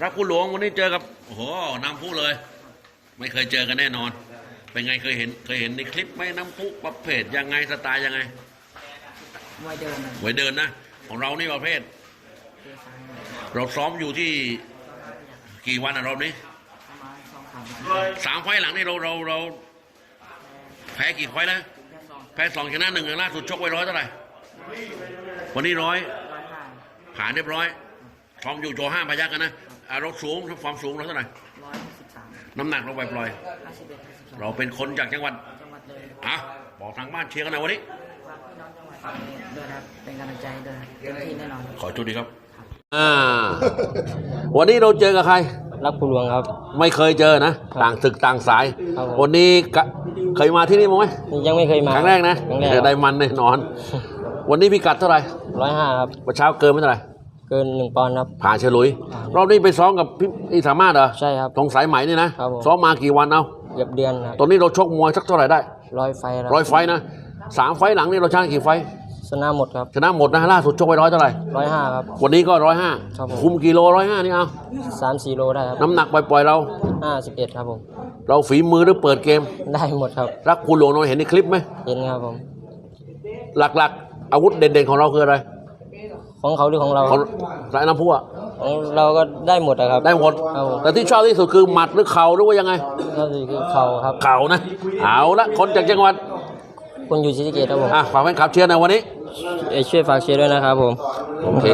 รักผู้หลวงวันนี้เจอกับโอ้โหน้ำพุเลย ไม่เคยเจอกันแน่นอน เป็นไงเคยเห็นเคยเห็นในคลิปไหมน้ำพุประเภทยังไงสไตล์ยังไงมวยเดินนะไว้เดินนะของเรานี่ประเภทเตะซ้ายนะเราซ้อมอยู่ที่กี่วันอะรอบนี้ประมาณสองสามสามไฟล์หลังนี่เราเราเราแพ้กี่ไฟล์แล้วแค่สองแพ้สองชนะหนึ่งล่าสุดชกไว้ร้อยเท่าไหร่วันนี้ร้อยร้อยห้าผ่านเรียบร้อยซ้อมอยู่โจห้าพยักกันนะ อะเราสูงความสูงเราเท่าไหร่ร้อยสิบสามน้ำหนักเราไปปล่อยห้าสิบเอ็ดห้าสิบสองเราเป็นคนจากจังหวัดจังหวัดเลยอะบอกทางบ้านเชียร์กันหน่อยวันนี้ ฝากพี่น้องจังหวัดด้วยนะครับเป็นกำลังใจด้วยครับเต็มที่แน่นอน ขอจุดดีครับ อ่า วันนี้เราเจอกับใคร รักผู้หลวงครับ ไม่เคยเจอนะ ต่างศึกต่างสาย ครับผม วันนี้กะเคยมาที่นี่มั้งไหมยังไม่เคยมาครั้งแรกนะครั้งแรกเออได้มันแน่นอน วันนี้พิกัดเท่าไหร่ร้อยห้าครับวันเช้าเกินไม่เท่าไหร่ เกินหนึ่งปอนด์ครับ ผ่านเฉลุยร อบนี้ไปซ้อมกับพี่พี่สามารถเหรอใช่ครับตรงสายไหมนี่นะครับผม ซ้อมมากี่วันเอาเกือบเดือนครับตอนนี้เราชกมวยสักเท่าไหร่ได้ร้อยไฟครับร้อยไฟต์นะสามไฟต์หลังนี่เราชนะกี่ไฟต์ชนะหมดครับชนะหมดนะล่าสุดชกไปร้อยเท่าไหร่ร้อยห้าครับ วันนี้ก็ร้อยห้าครับผม คุมกิโลร้อยห้านี่เอาสามสี่โลได้ครับน้ำหนักปล่อยๆเรา ห้าสิบเอ็ดครับผม เราฝีมือหรือเปิดเกม ได้หมดครับ รักคุณหลวงเราเห็นในคลิปไหมเห็นครับผม หลักๆ อาวุธเด่นๆของเราคืออะไรของเขาหรือของเราของสายน้ำพุอะของ เราก็ได้หมดอะครับได้หมด ครับผมแต่ที่ชอบที่สุดคือหมัดหรือเข่าหรือว่ายังไง ก็คือเขาครับเข่านะ เอาละคนจากจังหวัด คนอยู่ศรีสะเกษครับผมอะฝากแฟนคลับเชียร์ในอยวันนี้ เอ่อช่วยฝากเชียร์ด้วยนะครับผม โอเค